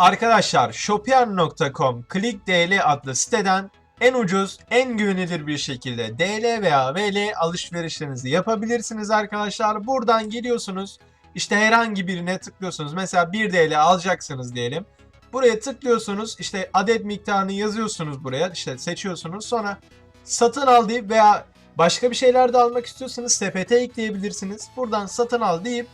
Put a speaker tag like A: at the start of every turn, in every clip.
A: Arkadaşlar shopian.com clickdl adlı siteden en ucuz, en güvenilir bir şekilde DL veya VL alışverişlerinizi yapabilirsiniz arkadaşlar. Buradan geliyorsunuz. İşte herhangi birine tıklıyorsunuz. Mesela 1 DL alacaksınız diyelim. Buraya tıklıyorsunuz. işte adet miktarını yazıyorsunuz buraya. İşte seçiyorsunuz. Sonra satın al deyip veya başka bir şeyler de almak istiyorsanız sepete ekleyebilirsiniz. Buradan satın al deyip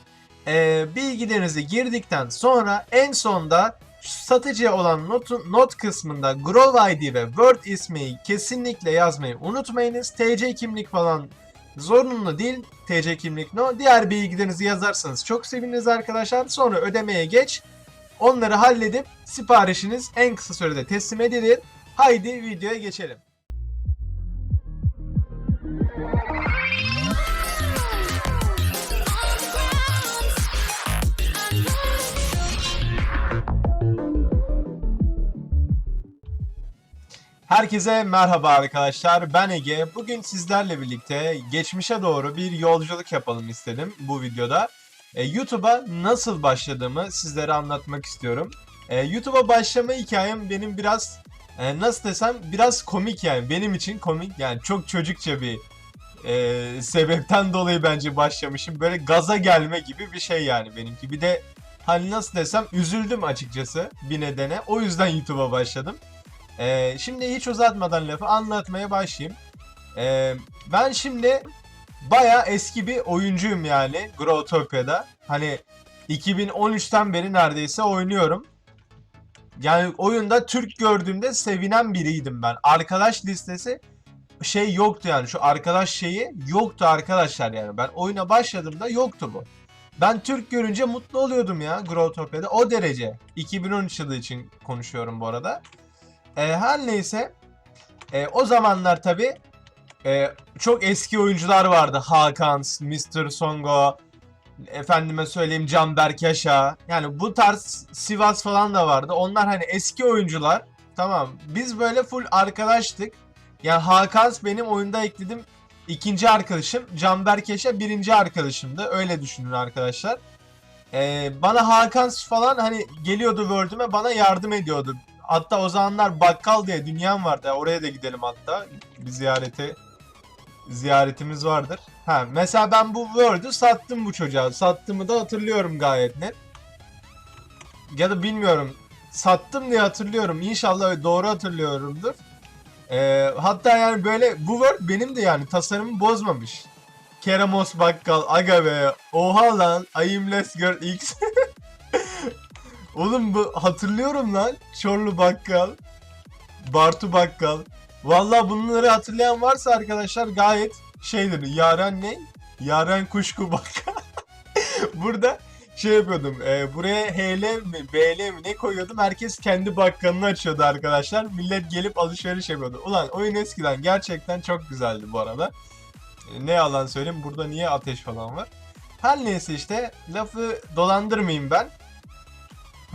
A: e, bilgilerinizi girdikten sonra en sonda satıcıya olan not, not kısmında Grove ID ve Word ismi kesinlikle yazmayı unutmayınız. TC kimlik falan zorunlu değil. TC kimlik no. Diğer bilgilerinizi yazarsanız çok seviniriz arkadaşlar. Sonra ödemeye geç. Onları halledip siparişiniz en kısa sürede teslim edilir. Haydi videoya geçelim. Herkese merhaba arkadaşlar. Ben Ege. Bugün sizlerle birlikte geçmişe doğru bir yolculuk yapalım istedim bu videoda. E, YouTube'a nasıl başladığımı sizlere anlatmak istiyorum. E, YouTube'a başlama hikayem benim biraz e, nasıl desem biraz komik yani benim için komik yani çok çocukça bir e, sebepten dolayı bence başlamışım. Böyle gaza gelme gibi bir şey yani benimki. Bir de hani nasıl desem üzüldüm açıkçası bir nedene. O yüzden YouTube'a başladım. Ee, şimdi hiç uzatmadan lafı anlatmaya başlayayım. Ee, ben şimdi baya eski bir oyuncuyum yani Growtopia'da. Hani 2013'ten beri neredeyse oynuyorum. Yani oyunda Türk gördüğümde sevinen biriydim ben. Arkadaş listesi şey yoktu yani şu arkadaş şeyi yoktu arkadaşlar yani. Ben oyuna başladığımda yoktu bu. Ben Türk görünce mutlu oluyordum ya Growtopia'da o derece. 2013 yılı için konuşuyorum bu arada. E, her neyse e, o zamanlar tabi çok eski oyuncular vardı. Hakan, Mr. Songo, efendime söyleyeyim Canberk Yaşa. Yani bu tarz Sivas falan da vardı. Onlar hani eski oyuncular. Tamam. Biz böyle full arkadaştık. Yani Hakan benim oyunda ekledim ikinci arkadaşım. Canberk Yaşa birinci arkadaşımdı. Öyle düşünün arkadaşlar. Ee, bana Hakan falan hani geliyordu Word'üme bana yardım ediyordu. Hatta o zamanlar bakkal diye dünyam vardı. Oraya da gidelim hatta. Bir ziyarete ziyaretimiz vardır. Ha mesela ben bu Word'ü sattım bu çocuğa. Sattığımı da hatırlıyorum gayet net. Ya da bilmiyorum. Sattım diye hatırlıyorum. İnşallah doğru hatırlıyorumdur. Ee, hatta yani böyle bu Word benim de yani tasarımı bozmamış. Keremos Bakkal aga be. Oha lan. I less girl X. Oğlum bu hatırlıyorum lan. Çorlu Bakkal. Bartu Bakkal. Vallahi bunları hatırlayan varsa arkadaşlar gayet şeydir. Yaren ne? Yaren Kuşku Bakkal. Burada şey yapıyordum. E, buraya HL mi BL mi ne koyuyordum. Herkes kendi bakkalını açıyordu arkadaşlar. Millet gelip alışveriş yapıyordu. Ulan oyun eskiden gerçekten çok güzeldi bu arada. E, ne yalan söyleyeyim. Burada niye ateş falan var. Her neyse işte lafı dolandırmayayım ben.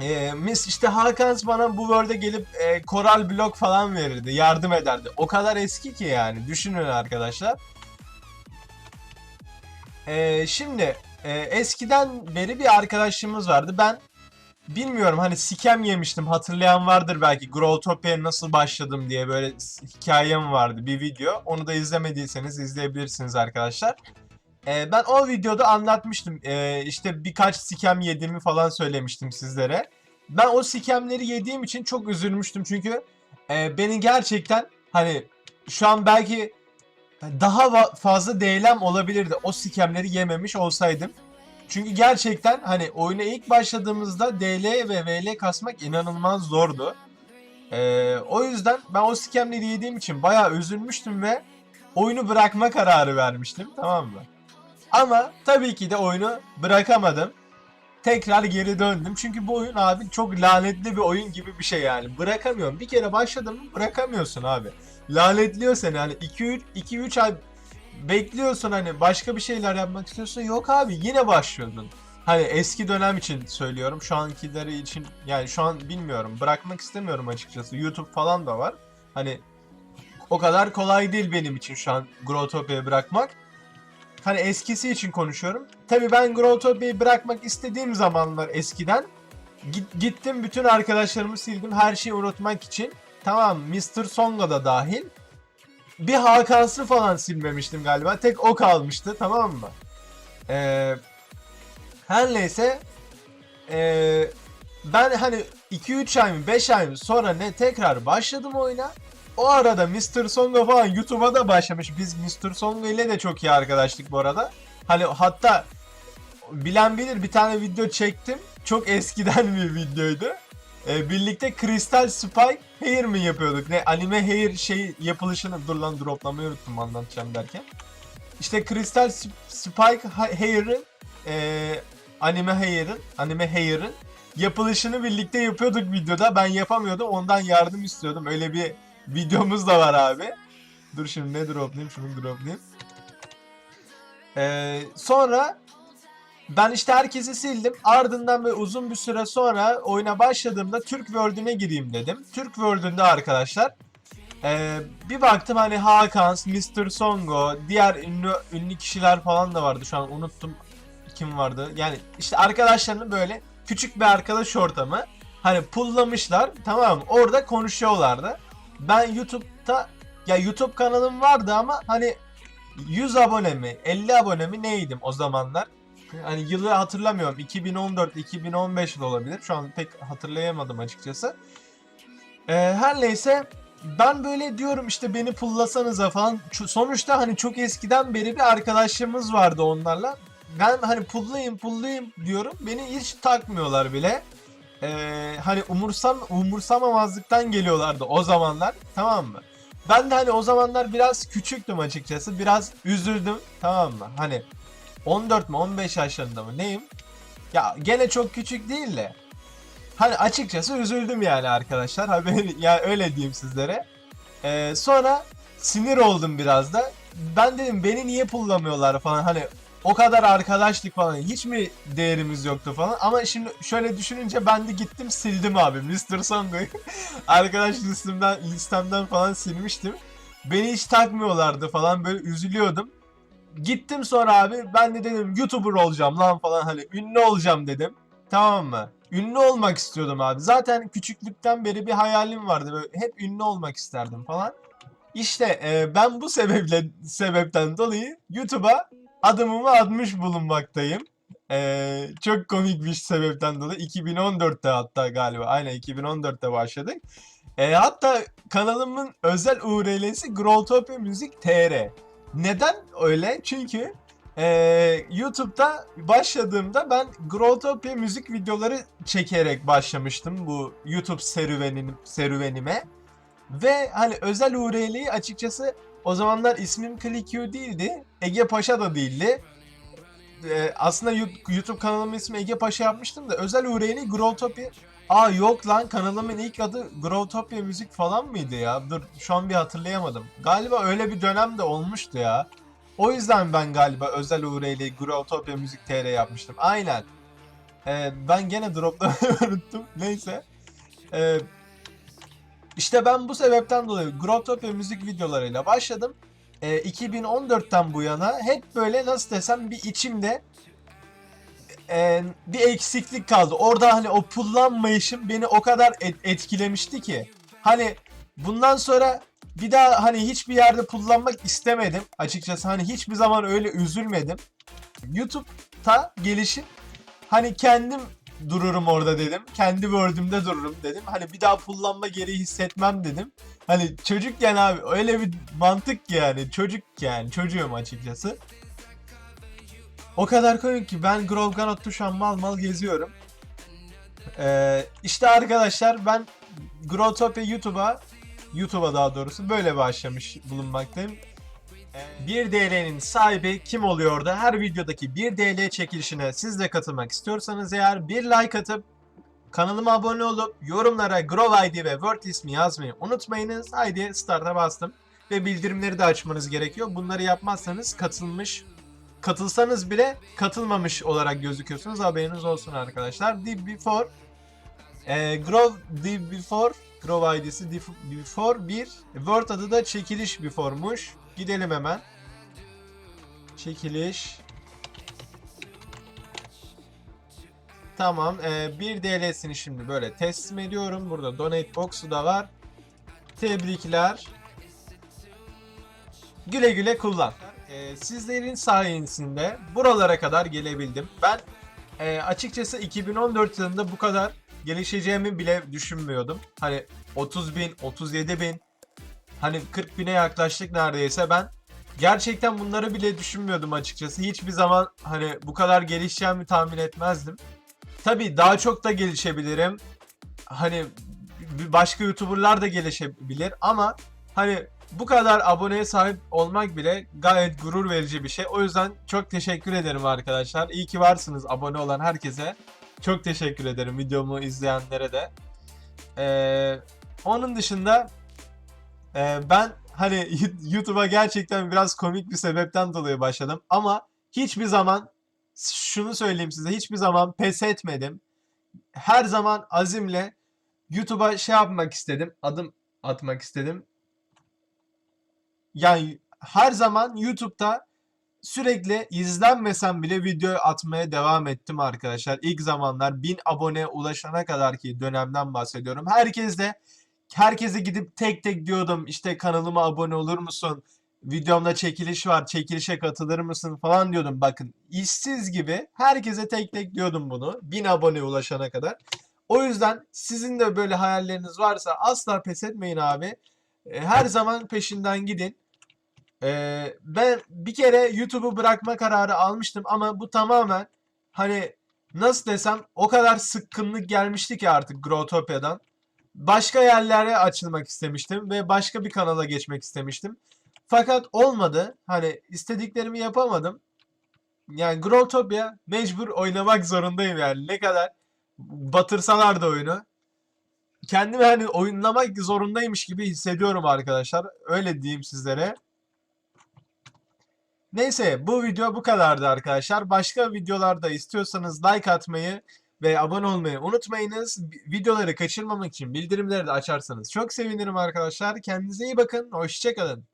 A: Ee, mis işte Hakan bana bu Word'e gelip e, koral blok falan verirdi. Yardım ederdi. O kadar eski ki yani. Düşünün arkadaşlar. Ee, şimdi e, eskiden beri bir arkadaşımız vardı. Ben bilmiyorum hani sikem yemiştim. Hatırlayan vardır belki. Growtopia'ya nasıl başladım diye böyle hikayem vardı bir video. Onu da izlemediyseniz izleyebilirsiniz arkadaşlar. Ee, ben o videoda anlatmıştım. Ee, işte birkaç sikem yediğimi falan söylemiştim sizlere. Ben o sikemleri yediğim için çok üzülmüştüm çünkü e, beni gerçekten hani şu an belki daha fazla değerlem olabilirdi o sikemleri yememiş olsaydım. Çünkü gerçekten hani oyuna ilk başladığımızda DL ve VL kasmak inanılmaz zordu. Ee, o yüzden ben o sikemleri yediğim için bayağı üzülmüştüm ve oyunu bırakma kararı vermiştim tamam mı? Ama tabii ki de oyunu bırakamadım. Tekrar geri döndüm. Çünkü bu oyun abi çok lanetli bir oyun gibi bir şey yani. Bırakamıyorum. Bir kere başladın mı bırakamıyorsun abi. Lanetliyor seni hani 2 2 3 ay bekliyorsun hani başka bir şeyler yapmak istiyorsun. Yok abi yine başlıyordun. Hani eski dönem için söylüyorum. Şu ankileri için yani şu an bilmiyorum. Bırakmak istemiyorum açıkçası. YouTube falan da var. Hani o kadar kolay değil benim için şu an Growtopia'yı bırakmak hani eskisi için konuşuyorum. Tabi ben Growtopia'yı bırakmak istediğim zamanlar eskiden Git, gittim bütün arkadaşlarımı sildim her şeyi unutmak için. Tamam Mr. Songa da dahil. Bir Hakan'sı falan silmemiştim galiba. Tek o kalmıştı tamam mı? Ee, her neyse ee, ben hani 2-3 ay mı 5 ay mı sonra ne tekrar başladım oyuna. O arada Mr. Songa falan YouTube'a da başlamış. Biz Mr. Songa ile de çok iyi arkadaşlık bu arada. Hani hatta bilen bilir bir tane video çektim. Çok eskiden bir videoydu. Ee, birlikte Crystal Spike Hair mi yapıyorduk? Ne anime hair şey yapılışını dur lan droplamayı unuttum anlatacağım derken. İşte Crystal Sp- Spike ha- Hair'ın e, anime hair'ın anime hair'ın yapılışını birlikte yapıyorduk videoda. Ben yapamıyordum. Ondan yardım istiyordum. Öyle bir videomuz da var abi. Dur şimdi ne droplayayım? Şunu droplayayım. Ee, sonra ben işte herkesi sildim. Ardından ve uzun bir süre sonra oyuna başladığımda Türk World'üne gireyim dedim. Türk World'ünde arkadaşlar ee, bir baktım hani Hakan, Mr. Songo, diğer ünlü ünlü kişiler falan da vardı. Şu an unuttum kim vardı. Yani işte arkadaşlarının böyle küçük bir arkadaş ortamı. Hani pullamışlar tamam? Orada konuşuyorlardı. Ben YouTube'da ya YouTube kanalım vardı ama hani 100 abone mi 50 abone mi neydim o zamanlar. Hani yılı hatırlamıyorum. 2014-2015 de olabilir. Şu an pek hatırlayamadım açıkçası. Ee, her neyse ben böyle diyorum işte beni pullasanıza falan. Sonuçta hani çok eskiden beri bir arkadaşlığımız vardı onlarla. Ben hani pullayayım pullayayım diyorum. Beni hiç takmıyorlar bile. Ee, hani umursam umursamamazlıktan geliyorlardı o zamanlar. Tamam mı? Ben de hani o zamanlar biraz küçüktüm açıkçası. Biraz üzüldüm. Tamam mı? Hani 14 mü 15 yaşlarında mı neyim? Ya gene çok küçük değil de. Hani açıkçası üzüldüm yani arkadaşlar. Haber ya öyle diyeyim sizlere. Ee, sonra sinir oldum biraz da. Ben dedim beni niye pullamıyorlar falan hani o kadar arkadaşlık falan hiç mi değerimiz yoktu falan ama şimdi şöyle düşününce ben de gittim sildim abi Mr. Songo'yu arkadaş listemden listemden falan silmiştim. Beni hiç takmıyorlardı falan böyle üzülüyordum. Gittim sonra abi ben de dedim YouTuber olacağım lan falan hani ünlü olacağım dedim. Tamam mı? Ünlü olmak istiyordum abi. Zaten küçüklükten beri bir hayalim vardı. Böyle hep ünlü olmak isterdim falan. İşte e, ben bu sebeple sebepten dolayı YouTube'a adımımı atmış bulunmaktayım. E, çok komik bir sebepten dolayı 2014'te hatta galiba aynen 2014'te başladık. E, hatta kanalımın özel URL'si Growtopia Müzik TR. Neden öyle? Çünkü ee, YouTube'da başladığımda ben Growtopia müzik videoları çekerek başlamıştım bu YouTube serüvenim, serüvenime. Ve hani özel URL'yi açıkçası o zamanlar ismim ClickU değildi. Ege Paşa da değildi. Ee, aslında YouTube kanalımın ismi Ege Paşa yapmıştım da özel URL'i Growtopia... Aa yok lan kanalımın ilk adı Growtopia Müzik falan mıydı ya? Dur şu an bir hatırlayamadım. Galiba öyle bir dönem de olmuştu ya. O yüzden ben galiba özel URL'yi Growtopia Müzik TR yapmıştım. Aynen. Ee, ben gene droplamayı unuttum. Neyse. Ee, işte ben bu sebepten dolayı Growtopia müzik videolarıyla başladım. Ee, 2014'ten bu yana hep böyle nasıl desem bir içimde e, bir eksiklik kaldı. Orada hani o pullanmayışım beni o kadar et- etkilemişti ki. Hani bundan sonra bir daha hani hiçbir yerde kullanmak istemedim. Açıkçası hani hiçbir zaman öyle üzülmedim. YouTube'ta gelişim hani kendim dururum orada dedim. Kendi Word'ümde dururum dedim. Hani bir daha kullanma gereği hissetmem dedim. Hani çocukken abi öyle bir mantık yani. Çocuk yani. Çocuğum açıkçası. O kadar komik ki ben Grove an mal mal geziyorum. Ee, işte arkadaşlar ben Growtopia YouTube'a YouTube'a daha doğrusu böyle başlamış bulunmaktayım. Ee, 1DL'nin sahibi kim oluyor da her videodaki 1DL çekilişine siz de katılmak istiyorsanız eğer bir like atıp kanalıma abone olup yorumlara Grove ID ve Word ismi yazmayı unutmayınız. Haydi start'a bastım ve bildirimleri de açmanız gerekiyor. Bunları yapmazsanız katılmış katılsanız bile katılmamış olarak gözüküyorsunuz. Haberiniz olsun arkadaşlar. The Before e, Grove The Before Grove ID'si Before 1 Word adı da çekiliş Before'muş. Gidelim hemen. Çekiliş. Tamam. Ee, bir DL'sini şimdi böyle teslim ediyorum. Burada donate box'u da var. Tebrikler. Güle güle kullan. Ee, sizlerin sayesinde buralara kadar gelebildim. Ben e, açıkçası 2014 yılında bu kadar gelişeceğimi bile düşünmüyordum. Hani 30 bin, 37 bin, hani 40 bine yaklaştık neredeyse. Ben gerçekten bunları bile düşünmüyordum açıkçası. Hiçbir zaman hani bu kadar gelişeceğimi tahmin etmezdim. Tabii daha çok da gelişebilirim. Hani başka YouTuber'lar da gelişebilir ama hani bu kadar aboneye sahip olmak bile gayet gurur verici bir şey. O yüzden çok teşekkür ederim arkadaşlar. İyi ki varsınız abone olan herkese. Çok teşekkür ederim videomu izleyenlere de. Ee, onun dışında e, ben hani YouTube'a gerçekten biraz komik bir sebepten dolayı başladım. Ama hiçbir zaman şunu söyleyeyim size hiçbir zaman pes etmedim. Her zaman azimle YouTube'a şey yapmak istedim. Adım atmak istedim. Yani her zaman YouTube'da sürekli izlenmesem bile video atmaya devam ettim arkadaşlar. İlk zamanlar 1000 abone ulaşana kadar ki dönemden bahsediyorum. Herkes de herkese gidip tek tek diyordum işte kanalıma abone olur musun? Videomda çekiliş var, çekilişe katılır mısın falan diyordum. Bakın işsiz gibi herkese tek tek diyordum bunu. 1000 abone ulaşana kadar. O yüzden sizin de böyle hayalleriniz varsa asla pes etmeyin abi. E, Her zaman peşinden gidin. Ee, ben bir kere YouTube'u bırakma kararı almıştım ama bu tamamen hani nasıl desem o kadar sıkkınlık gelmişti ki artık Growtopia'dan. Başka yerlere açılmak istemiştim ve başka bir kanala geçmek istemiştim. Fakat olmadı. Hani istediklerimi yapamadım. Yani Growtopia mecbur oynamak zorundayım yani. Ne kadar batırsalar da oyunu. Kendimi hani oynamak zorundaymış gibi hissediyorum arkadaşlar. Öyle diyeyim sizlere. Neyse bu video bu kadardı arkadaşlar. Başka videolarda istiyorsanız like atmayı ve abone olmayı unutmayınız. Videoları kaçırmamak için bildirimleri de açarsanız çok sevinirim arkadaşlar. Kendinize iyi bakın. Hoşçakalın.